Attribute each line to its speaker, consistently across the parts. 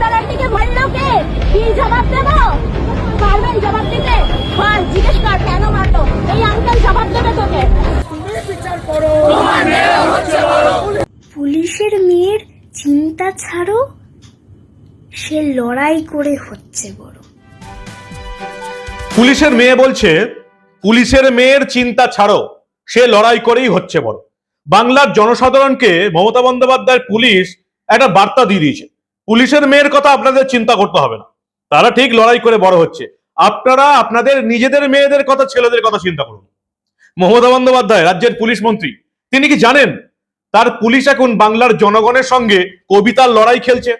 Speaker 1: মারলো কে? কি জবাব দেবো? পারবেন জবাব দিতে বল জিজ্ঞেস কর কেন মারলো? এই আঙ্কেল জবাব দেবে তোকে।
Speaker 2: পুলিশের মেয়ের চিন্তা ছাড়ো সে লড়াই করে হচ্ছে বড়।
Speaker 3: পুলিশের মেয়ে বলছে পুলিশের মেয়ের চিন্তা ছাড়ো সে লড়াই করেই হচ্ছে বড়। বাংলার জনসাধারণকে মমতা বন্দ্যোপাধ্যায়ের পুলিশ একটা বার্তা দিয়ে দিয়েছে। পুলিশের মেয়ের কথা আপনাদের চিন্তা করতে হবে না। তারা ঠিক লড়াই করে বড় হচ্ছে। আপনারা আপনাদের নিজেদের মেয়েদের কথা, ছেলেদের কথা চিন্তা করুন। মমতা বন্দ্যোপাধ্যায়, রাজ্যের পুলিশ মন্ত্রী, তিনি কি জানেন তার পুলিশ এখন বাংলার জনগণের সঙ্গে কবিতার লড়াই খেলছে?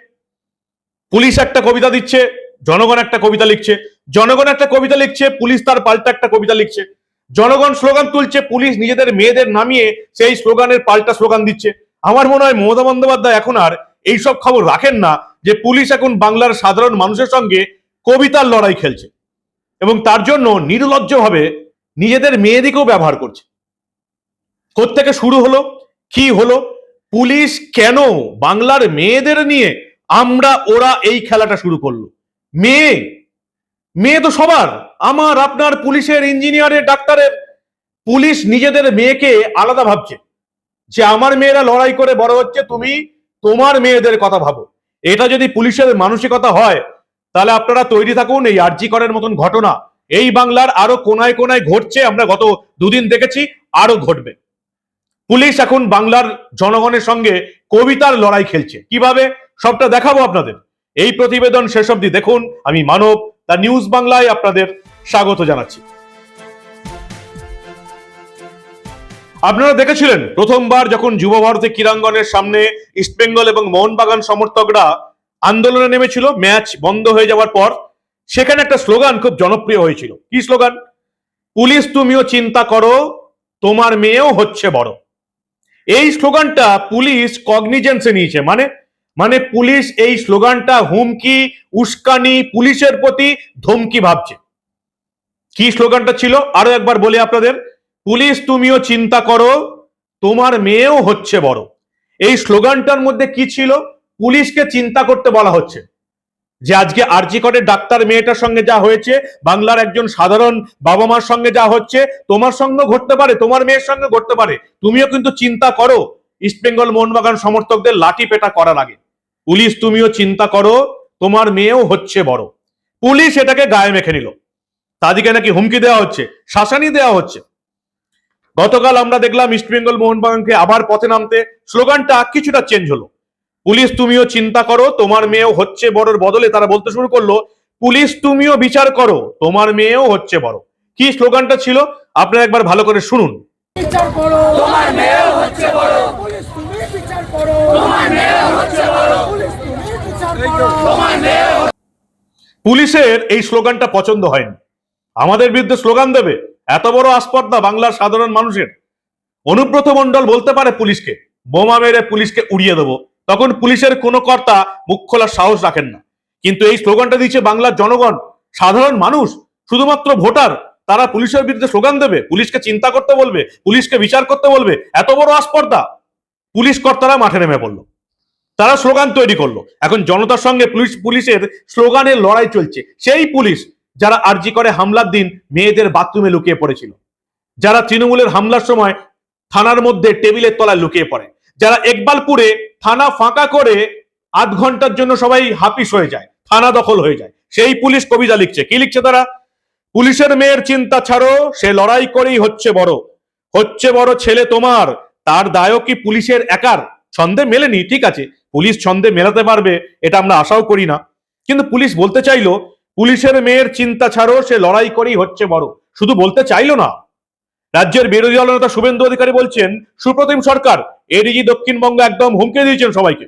Speaker 3: পুলিশ একটা কবিতা দিচ্ছে, জনগণ একটা কবিতা লিখছে। জনগণ একটা কবিতা লিখছে, পুলিশ তার পাল্টা একটা কবিতা লিখছে। জনগণ স্লোগান তুলছে, পুলিশ নিজেদের মেয়েদের নামিয়ে সেই স্লোগানের পাল্টা স্লোগান দিচ্ছে। আমার মনে হয় মমতা বন্দ্যোপাধ্যায় এখন আর এইসব খবর রাখেন না যে পুলিশ এখন বাংলার সাধারণ মানুষের সঙ্গে কবিতার লড়াই খেলছে। এবং তার জন্য নির্লজ্জভাবে নিজেদের মেয়েদিকেও ব্যবহার করছে। কোত্থেকে শুরু হলো, কি হলো, পুলিশ কেন বাংলার মেয়েদের নিয়ে আমরা, ওরা এই খেলাটা শুরু করল? মেয়ে মেয়ে তো সবার। আমার, আপনার পুলিশের ইঞ্জিনিয়ারের, ডাক্তারের। পুলিশ নিজেদের মেয়েকে আলাদা ভাবছে যে আমার মেয়েরা লড়াই করে বড় হচ্ছে, তুমি তোমার মেয়েদের কথা ভাবো। এটা যদি পুলিশের মানসিকতা হয়, তাহলে আপনারা তৈরি থাকুন এই আর্জি করের মতন ঘটনা। এই বাংলার আরও কোনায় কোনায় ঘটছে, আমরা গত দুদিন দেখেছি, আরও ঘটবে। পুলিশ এখন বাংলার জনগণের সঙ্গে কবিতার লড়াই খেলছে। কীভাবে? সবটা দেখাবো আপনাদের। এই প্রতিবেদন শেষ অবধি দেখুন। আমি মানব, দ্য নিউজ বাংলায় আপনাদের স্বাগত জানাচ্ছি। আপনারা দেখেছিলেন, প্রথমবার যখন যুব ভারতী ক্রীড়াঙ্গনের সামনে ইস্টবেঙ্গল এবং মোহনবাগান সমর্থকরা আন্দোলনে নেমেছিল, ম্যাচ বন্ধ হয়ে যাওয়ার পর, সেখানে একটা স্লোগান খুব জনপ্রিয় হয়েছিল। কি স্লোগান? পুলিশ তুমিও চিন্তা করো, তোমার মেয়েও হচ্ছে বড়। এই স্লোগানটা পুলিশ কগনিজেন্সে নিয়েছে। মানে মানে পুলিশ এই স্লোগানটা হুমকি, উস্কানি, পুলিশের প্রতি ধমকি ভাবছে। কি স্লোগানটা ছিল? আরও একবার বলি আপনাদের। পুলিশ তুমিও চিন্তা করো, তোমার মেয়েও হচ্ছে বড়। এই স্লোগানটার মধ্যে কি ছিল? পুলিশকে চিন্তা করতে বলা হচ্ছে। যে আজকে আরজি করে ডাক্তার মেয়েটার সঙ্গে যা হয়েছে, বাংলার একজন সাধারণ বাবা মার সঙ্গে যা হচ্ছে, তোমার সঙ্গে ঘটতে পারে, তোমার মেয়ের সঙ্গে ঘটতে পারে। তুমিও কিন্তু চিন্তা করো ইস্টবেঙ্গল মোহনবাগান সমর্থকদের লাঠি পেটা করার আগে। পুলিশ তুমিও চিন্তা করো, তোমার মেয়েও হচ্ছে বড়। পুলিশ এটাকে গায়ে মেখে নিল। তাদেরকে নাকি হুমকি দেওয়া হচ্ছে, শাসানি দেওয়া হচ্ছে। গতকাল আমরা দেখলাম ইস্ট ইস্টবেঙ্গল মোহনবাগানকে আবার পথে নামতে স্লোগানটা কিছুটা চেঞ্জ হলো। পুলিশ তুমিও চিন্তা করো তোমার মেয়েও হচ্ছে বড়র বদলে। তারা বলতে শুরু করল পুলিশ তুমিও বিচার করো তোমার মেয়েও হচ্ছে বড়। কি স্লোগানটা ছিল? আপনারা একবার ভালো করে শুনুন।
Speaker 4: বিচার করো তোমার মেয়ে হচ্ছে বড়। পুলিশ তুমি বিচার করো তোমার মেয়ে হচ্ছে বড়। পুলিশ তুমি বিচার করো তোমার মেয়ে
Speaker 3: পুলিশের এই স্লোগানটা পছন্দ হয়নি। আমাদের বিরুদ্ধে স্লোগান দেবে। এত বড় আসপর্দা বাংলার সাধারণ মানুষের। অনুব্রত মণ্ডল বলতে পারে পুলিশকে, বোমা মেরে পুলিশকে উড়িয়ে দেবো। তখন পুলিশের কোনো কর্তা মুখ খোলার সাহস রাখেন না। কিন্তু এই স্লোগানটা দিচ্ছে বাংলার জনগণ। সাধারণ মানুষ, শুধুমাত্র ভোটার, তারা পুলিশের বিরুদ্ধে স্লোগান দেবে। পুলিশকে চিন্তা করতে বলবে, পুলিশকে বিচার করতে বলবে। এত বড় আসপর্দা পুলিশ কর্তারা মাঠে নেমে পড়ল। তারা স্লোগান তৈরি করল। এখন জনতার সঙ্গে পুলিশ, পুলিশের স্লোগানের লড়াই চলছে। সেই পুলিশ যারা আরজি করে হামলার দিন মেয়েদের বাথরুমে লুকিয়ে পড়েছিল। যারা তৃণমূলের হামলার সময় থানার মধ্যে টেবিলের তলায় লুকিয়ে পড়ে। যারা একবালপুরে থানা ফাঁকা করে আধ ঘণ্টার জন্য সবাই হাপিস হয়ে যায়, থানা দখল হয়ে যায়। সেই পুলিশ কবিতা লিখছে। কি লিখছে তারা? পুলিশের মেয়ের চিন্তা ছাড়ো, সে লড়াই করেই হচ্ছে বড়। হচ্ছে বড় ছেলে তোমার, তার দায়ও কি পুলিশের একার? ছন্দে মেলেনি, ঠিক আছে। পুলিশ ছন্দে মেলাতে পারবে, এটা আমরা আশাও করি না। কিন্তু পুলিশ বলতে চাইলো পুলিশের মেয়ের চিন্তা ছাড়ো, সে লড়াই করেই হচ্ছে বড়। শুধু বলতে চাইলো না। রাজ্যের বিরোধী দল নেতা শুভেন্দু অধিকারী বলছেন, সুপ্রতিম সরকার, এডিজি দক্ষিণবঙ্গ একদম হুমকে দিয়েছেন সবাইকে।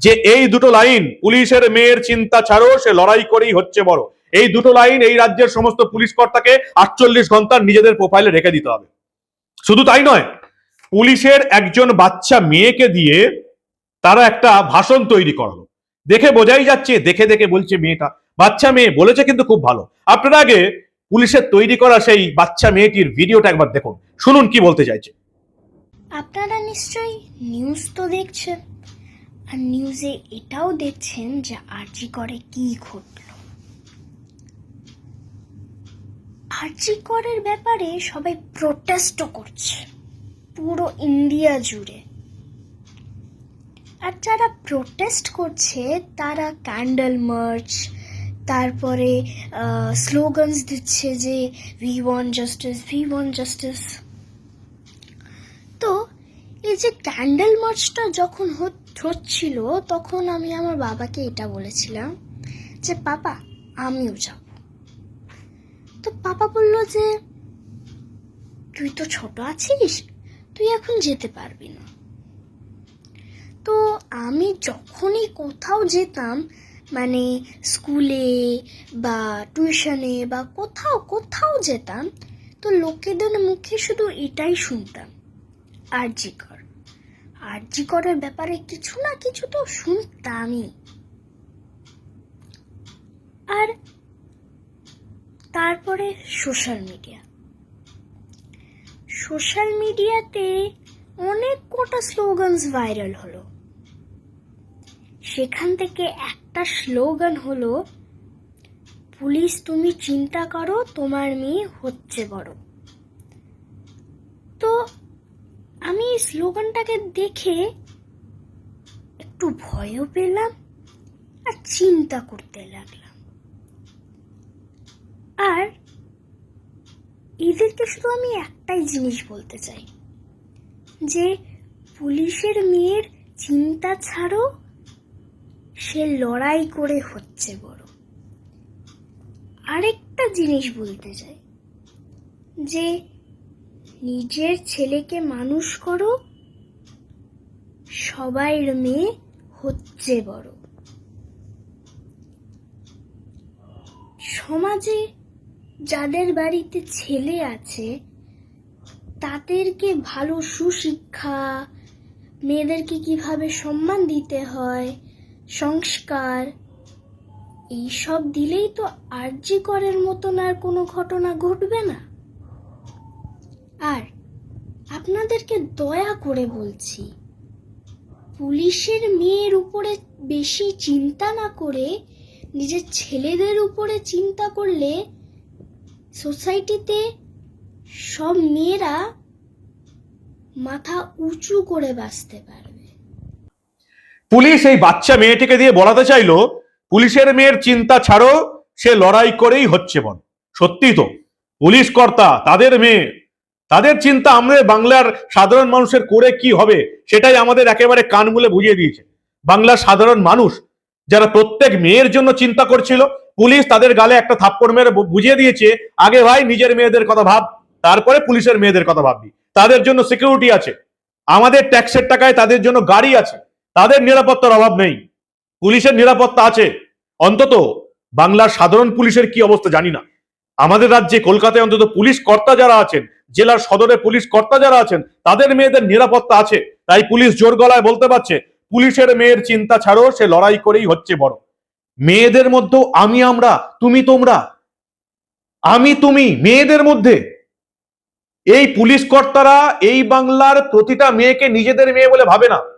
Speaker 3: যে এই দুটো লাইন, পুলিশের মেয়ের চিন্তা ছাড়ো, সে লড়াই করেই হচ্ছে বড়। এই দুটো লাইন এই রাজ্যের সমস্ত পুলিশ কর্তাকে আটচল্লিশ ঘণ্টার নিজেদের প্রোফাইলে রেখে দিতে হবে। শুধু তাই নয়, পুলিশের একজন বাচ্চা মেয়েকে দিয়ে তারা একটা ভাষণ তৈরি করালো। দেখে বোঝাই যাচ্ছে, দেখে দেখে বলছে মেয়েটা বাচ্চা মেয়ে বলেছে কিন্তু খুব ভালো। আপনারা আগে পুলিশের তৈরি করা সেই বাচ্চা মেয়েটির ভিডিওটা একবার দেখুন। শুনুন কি বলতে চাইছে।
Speaker 2: আপনারা নিশ্চয়ই নিউজ তো দেখছেন। আর নিউজে এটাও দেখছেন যে আরজি করে কি ঘটল। আরজি করের ব্যাপারে সবাই প্রোটেস্টও করছে। পুরো ইন্ডিয়া জুড়ে। আর যারা প্রোটেস্ট করছে, তারা ক্যান্ডেল মার্চ তারপরে স্লোগানস দিচ্ছে যে we want justice we want justice তো, এই যে ক্যান্ডেল মার্চটা যখন হচ্ছিল, তখন আমি আমার বাবাকে এটা বলেছিলাম যে, পাপা, আমিও যাব। তো পাপা বলল যে, তুই তো ছোট আছিস, তুই এখন যেতে পারবি না। তো আমি যখনই কোথাও যেতাম মানে স্কুলে বা টিউশনে বা কোথাও কোথাও যেতাম, তো লোকেদের মুখে শুধু এটাই শুনতাম আরজি কর আরজি করের ব্যাপারে কিছু না কিছু তো শুনতামই। আর তারপরে সোশ্যাল মিডিয়া সোশ্যাল মিডিয়াতে অনেক কটা স্লোগানস ভাইরাল হলো। সেখান থেকে একটা স্লোগান হলো, পুলিশ তুমি চিন্তা করো, তোমার মেয়ে হচ্ছে বড়। তো আমি এই স্লোগানটাকে দেখে একটু ভয়ও পেলাম আর চিন্তা করতে লাগলাম। আর এদেরকে শুধু আমি একটাই জিনিস বলতে চাই, যে পুলিশের মেয়ের চিন্তা ছাড়ো সে লড়াই করে হচ্ছে বড় আরেকটা জিনিস বলতে চাই, যে নিজের ছেলেকে মানুষ করো, সবাইয়ের মেয়ে হচ্ছে বড়। সমাজে যাদের বাড়িতে ছেলে আছে, তাদেরকে ভালো সুশিক্ষা, মেয়েদেরকে কীভাবে সম্মান দিতে হয় সংস্কার। এইসব দিলেই তো আরজি করের মতন আর কোনো ঘটনা ঘটবে না। আর আপনাদেরকে দয়া করে বলছি, পুলিশের মেয়ের উপরে বেশি চিন্তা না করে, নিজের ছেলেদের উপরে চিন্তা করলে সোসাইটিতে সব মেয়েরা মাথা উঁচু করে বাঁচতে পারবে।
Speaker 3: পুলিশ এই বাচ্চা মেয়েটিকে দিয়ে বলাতে চাইলো, পুলিশের মেয়ের চিন্তা ছাড়ো, সে লড়াই করেই হচ্ছে বল সত্যি তো, পুলিশ কর্তা, তাদের মেয়ে, তাদের চিন্তা আমাদের বাংলার সাধারণ মানুষের করে কি হবে, সেটাই আমাদের একেবারে কান মুলে বুঝিয়ে দিয়েছে। বাংলার সাধারণ মানুষ, যারা প্রত্যেক মেয়ের জন্য চিন্তা করছিল, পুলিশ তাদের গালে একটা থাপ্পড় মেরে বুঝিয়ে দিয়েছে, আগে ভাই নিজের মেয়েদের কথা ভাব, তারপরে পুলিশের মেয়েদের কথা ভাববি। তাদের জন্য সিকিউরিটি আছে, আমাদের ট্যাক্সের টাকায় তাদের জন্য গাড়ি আছে। তাদের নিরাপত্তার অভাব নেই। পুলিশের নিরাপত্তা আছে। অন্তত বাংলার সাধারণ পুলিশের কি অবস্থা জানি না। আমাদের রাজ্যে কলকাতায় অন্তত পুলিশ কর্তা যারা আছেন, জেলার সদরে পুলিশ কর্তা যারা আছেন, তাদের মেয়েদের নিরাপত্তা আছে। তাই পুলিশ জোর গলায় বলতে পারছে, পুলিশের মেয়ের চিন্তা ছাড়ো, সে লড়াই করেই হচ্ছে বড়। মেয়েদের মধ্যেও আমি আমরা, তুমি তোমরা। আমি তুমি, মেয়েদের মধ্যে। এই পুলিশ কর্তারা এই বাংলার প্রতিটা মেয়েকে নিজেদের মেয়ে বলে ভাবে না।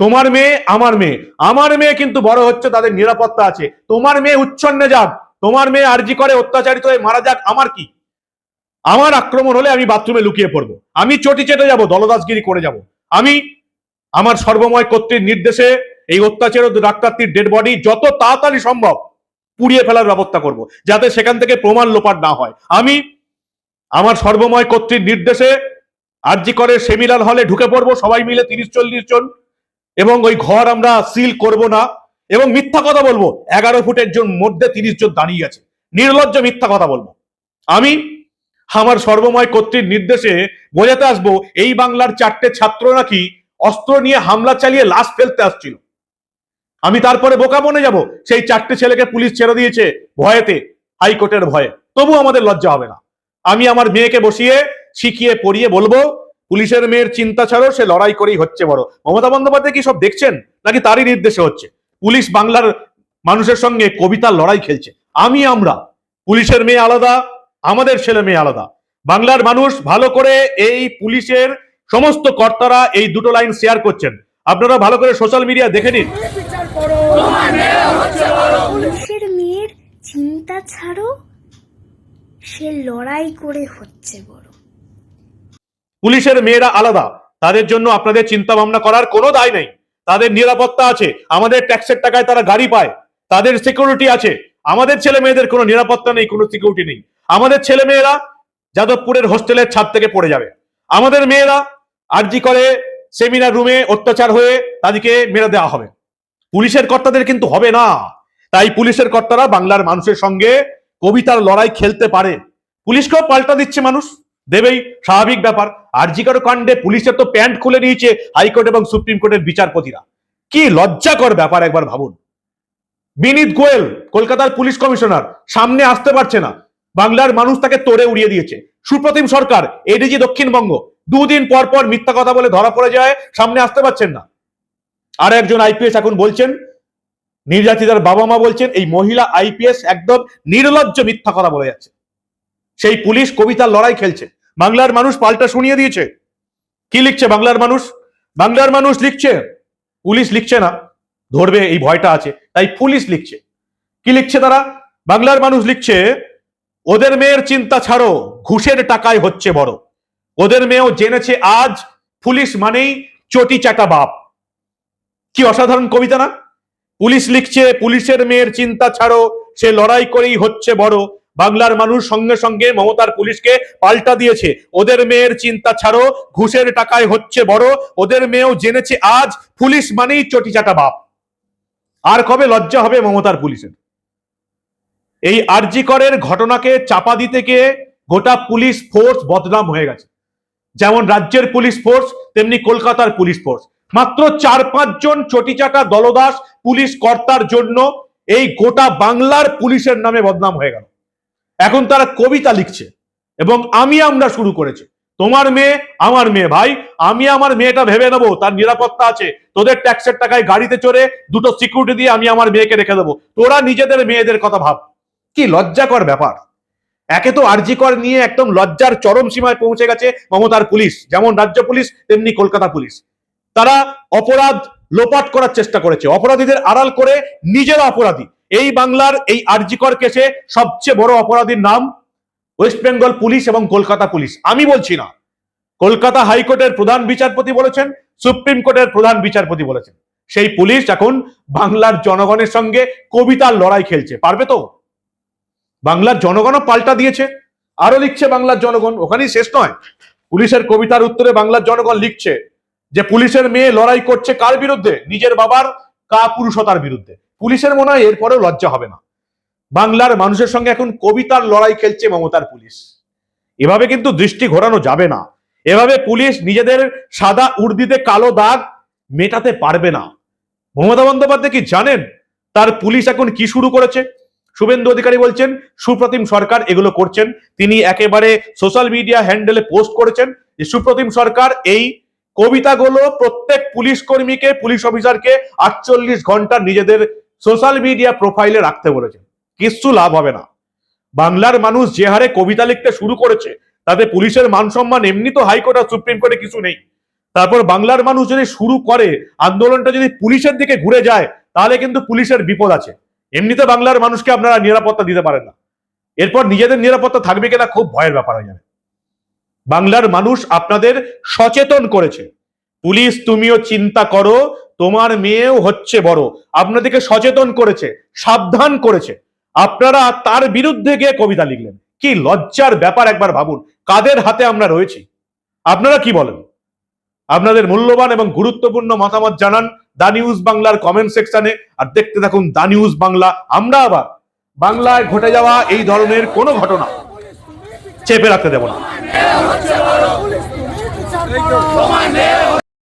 Speaker 3: তোমার মেয়ে আমার মেয়ে। আমার মেয়ে কিন্তু বড় হচ্ছে, তাদের নিরাপত্তা আছে। তোমার মেয়ে উচ্ছন্নে যাক। তোমার মেয়ে আরজি করে, অত্যাচারিত হয়ে মারা যাক। আমার কি? আমার আক্রমণ হলে আমি বাথরুমে লুকিয়ে পড়ব। আমি চটি চেটে যাব, দলদাসগিরি করে যাব। আমি আমার সর্বময় কর্তৃর নির্দেশে এই অত্যাচারিত ডাক্তারটির ডেড বডি যত তাড়াতাড়ি সম্ভব পুড়িয়ে ফেলার ব্যবস্থা করব, যাতে সেখান থেকে প্রমাণ লোপাট না হয়। আমি আমার সর্বময় কর্তৃর নির্দেশে আরজি করে সেমিনার হলে ঢুকে পড়ব। সবাই মিলে তিরিশ চল্লিশ জন এবং ওই ঘর আমরা সিল করব না। এবং মিথ্যা কথা বলব। এগারো ফুটের জন মধ্যে তিরিশ জন দাঁড়িয়ে আছে। নির্লজ্জ মিথ্যা কথা বলব। আমি আমার সর্বময় কর্তৃর নির্দেশে বোঝাতে আসব, এই বাংলার চারটে ছাত্র নাকি অস্ত্র নিয়ে হামলা চালিয়ে লাশ ফেলতে আসছিল। আমি তারপরে বোকা বনে যাব। সেই চারটে ছেলেকে পুলিশ ছেড়ে দিয়েছে ভয়েতে, হাইকোর্টের ভয়ে। তবু আমাদের লজ্জা হবে না। আমি আমার মেয়েকে বসিয়ে শিখিয়ে পড়িয়ে বলব পুলিশের মেয়ের চিন্তা ছাড়ো সে লড়াই করেই হচ্ছে বড়। মমতা বন্দ্যোপাধ্যায় কি সব দেখছেন? নাকি তারই নির্দেশে হচ্ছে? পুলিশ বাংলার মানুষের সঙ্গে কবিতার লড়াই খেলছে। আমি আমরা। পুলিশের মেয়ে আলাদা, আমাদের ছেলে মেয়ে আলাদা। বাংলার মানুষ ভালো করে এই পুলিশের সমস্ত কর্তারা এই দুটো লাইন শেয়ার করছেন। আপনারা ভালো করে সোশ্যাল মিডিয়া দেখে নিন।
Speaker 2: পুলিশের মেয়ের চিন্তা ছাড়ো সে লড়াই করে হচ্ছে বড়।
Speaker 3: পুলিশের মেয়েরা আলাদা। তাদের জন্য আপনাদের চিন্তা ভাবনা করার কোনো দায় নেই। তাদের নিরাপত্তা আছে। আমাদের ট্যাক্সের টাকায় তারা গাড়ি পায়। তাদের সিকিউরিটি আছে। আমাদের ছেলে মেয়েদের কোনো নিরাপত্তা নেই, কোনো সিকিউরিটি নেই। আমাদের ছেলে মেয়েরা যাদবপুরের হোস্টেলের ছাদ থেকে পড়ে যাবে। আমাদের মেয়েরা আরজি করে সেমিনার রুমে অত্যাচার হয়ে তাদেরকে মেরে দেওয়া হবে। পুলিশের কর্তাদের কিন্তু হবে না। তাই পুলিশের কর্তারা বাংলার মানুষের সঙ্গে কবিতার লড়াই খেলতে পারে। পুলিশকেও পাল্টা দিচ্ছে মানুষ। দেবেই, স্বাভাবিক ব্যাপার। আর আরজিকর কাণ্ডে পুলিশের তো প্যান্ট খুলে নিয়েছে হাইকোর্ট এবং সুপ্রিম কোর্টের বিচারপতিরা। কি লজ্জাকর ব্যাপার একবার ভাবুন। বিনীত গোয়েল, কলকাতার পুলিশ কমিশনার, সামনে আসতে পারছে না। বাংলার মানুষ তাকে তোড়ে উড়িয়ে দিয়েছে। সুপ্রতিম সরকার, এডিজি দক্ষিণবঙ্গ, দুদিন পর পর মিথ্যা কথা বলে ধরা পড়ে যায়, সামনে আসতে পারছেন না। আর একজন আইপিএস এখন বলছেন, নির্যাতিতার বাবা মা বলছেন, এই মহিলা আইপিএস একদম নির্লজ্জ মিথ্যা কথা বলে যাচ্ছে। সেই পুলিশ কবিতার লড়াই খেলছে। বাংলার মানুষ পাল্টা শুনিয়ে দিয়েছে। কি লিখছে বাংলার মানুষ? বাংলার মানুষ লিখছে, পুলিশ লিখছে না, ধরবে এই ভয়টা আছে, তাই পুলিশ লিখছে। কি লিখছে তারা? বাংলার মানুষ লিখছে, ওদের মেয়ের চিন্তা ছাড়ো, ঘুষের টাকায় হচ্ছে বড়। ওদের মেয়েও জেনেছে আজ, পুলিশ মানেই চটি চাটা বাপ। কি অসাধারণ কবিতা না? পুলিশ লিখছে, পুলিশের মেয়ের চিন্তা ছাড়ো, সে লড়াই করেই হচ্ছে বড়। বাংলার মানুষ সঙ্গে সঙ্গে মমতার পুলিশকে পাল্টা দিয়েছে। ওদের মেয়ের চিন্তা ছাড়ো, ঘুষের টাকায় হচ্ছে বড়, ওদের মেয়েও জেনেছে আজ পুলিশ মানেই চটি চাটা বাপ। আর কবে লজ্জা হবে মমতার পুলিশের? এই আরজি করের ঘটনাকে চাপা দিতে গিয়ে গোটা পুলিশ ফোর্স বদনাম হয়ে গেছে। যেমন রাজ্যের পুলিশ ফোর্স, তেমনি কলকাতার পুলিশ ফোর্স। মাত্র চার পাঁচজন চটিচাটা দলদাস পুলিশ কর্তার জন্য এই গোটা বাংলার পুলিশের নামে বদনাম হয়ে গেল। এখন তারা কবিতা লিখছে এবং আমি আমরা শুরু করেছে। তোমার মেয়ে, আমার মেয়ে ভাই, আমি আমার মেয়েটা ভেবে নেব, তার নিরাপত্তা আছে, তোদের ট্যাক্সের টাকায় গাড়িতে চড়ে দুটো সিকিউরিটি দিয়ে আমি আমার মেয়েকে রেখে দেবো। তোরা নিজেদের মেয়েদের কথা ভাব। কি লজ্জাকর ব্যাপার। একে তো আরজিকর নিয়ে একদম লজ্জার চরম সীমায় পৌঁছে গেছে মমতার পুলিশ। যেমন রাজ্য পুলিশ, তেমনি কলকাতা পুলিশ। তারা অপরাধ লোপাট করার চেষ্টা করেছে। অপরাধীদের আড়াল করে নিজেরা অপরাধী। এই বাংলার এই আরজিকর কেসে সবচেয়ে বড় অপরাধীর নাম ওয়েস্ট বেঙ্গল পুলিশ এবং কলকাতা পুলিশ। আমি বলছি না। কলকাতা হাইকোর্টের প্রধান বিচারপতি বলেছেন, সুপ্রিম কোর্টের প্রধান বিচারপতি বলেছেন। সেই পুলিশ এখন বাংলার জনগণের সঙ্গে কবিতার লড়াই খেলছে। পারবে তো? বাংলার জনগণও পাল্টা দিয়েছে। আরও লিখছে বাংলার জনগণ। ওখানেই শেষ নয়। পুলিশের কবিতার উত্তরে বাংলার জনগণ লিখছে যে, পুলিশের মেয়ে লড়াই করছে কার বিরুদ্ধে? নিজের বাবার কা পুরুষতার বিরুদ্ধে। পুলিশের মনে হয় এরপরেও লজ্জা হবে না। বাংলার মানুষের সঙ্গে এখন কবিতার লড়াই খেলছে মমতার পুলিশ। এভাবে কিন্তু দৃষ্টি ঘোরানো যাবে না। এভাবে পুলিশ নিজেদের সাদা উর্দিতে কালো দাগ মেটাতে পারবে না। মমতা বন্দ্যোপাধ্যায় কি জানেন তার পুলিশ এখন কি শুরু করেছে? শুভেন্দু অধিকারী বলছেন, সুপ্রতিম সরকার এগুলো করছেন। তিনি একেবারে সোশ্যাল মিডিয়া হ্যান্ডেলে পোস্ট করেছেন যে, সুপ্রতিম সরকার এই কবিতাগুলো প্রত্যেক পুলিশ কর্মীকে, পুলিশ অফিসারকে আটচল্লিশ ঘণ্টা নিজেদের সোশ্যাল মিডিয়া প্রোফাইলে রাখতে বলেছেন কিচ্ছু লাভ হবে না। বাংলার মানুষ যে হারে কবিতা লিখতে শুরু করেছে, তাতে পুলিশের মান সম্মান এমনি তো হাইকোর্ট আর সুপ্রিম কোর্টে কিছু নেই। তারপর বাংলার মানুষ যদি শুরু করে, আন্দোলনটা যদি পুলিশের দিকে ঘুরে যায়, তাহলে কিন্তু পুলিশের বিপদ আছে। এমনিতে বাংলার মানুষকে আপনারা নিরাপত্তা দিতে পারেন না। এরপর নিজেদের নিরাপত্তা থাকবে কিনা খুব ভয়ের ব্যাপার হয়ে যাবে। বাংলার মানুষ আপনাদের সচেতন করেছে। পুলিশ তুমিও চিন্তা করো তোমার মেয়েও হচ্ছে বড়। আপনাদেরকে সচেতন করেছে সাবধান করেছে। আপনারা তার বিরুদ্ধে গিয়ে কবিতা লিখলেন। কি লজ্জার ব্যাপার একবার ভাবুন কাদের হাতে আমরা রয়েছি? আপনারা কি বলেন? আপনাদের মূল্যবান এবং গুরুত্বপূর্ণ মতামত জানান দা নিউজ বাংলার কমেন্ট সেকশনে আর দেখতে থাকুন দা নিউজ বাংলা। আমরা আবার বাংলায় ঘটে যাওয়া এই ধরনের কোনো ঘটনা চেপে রাখতে দেব না।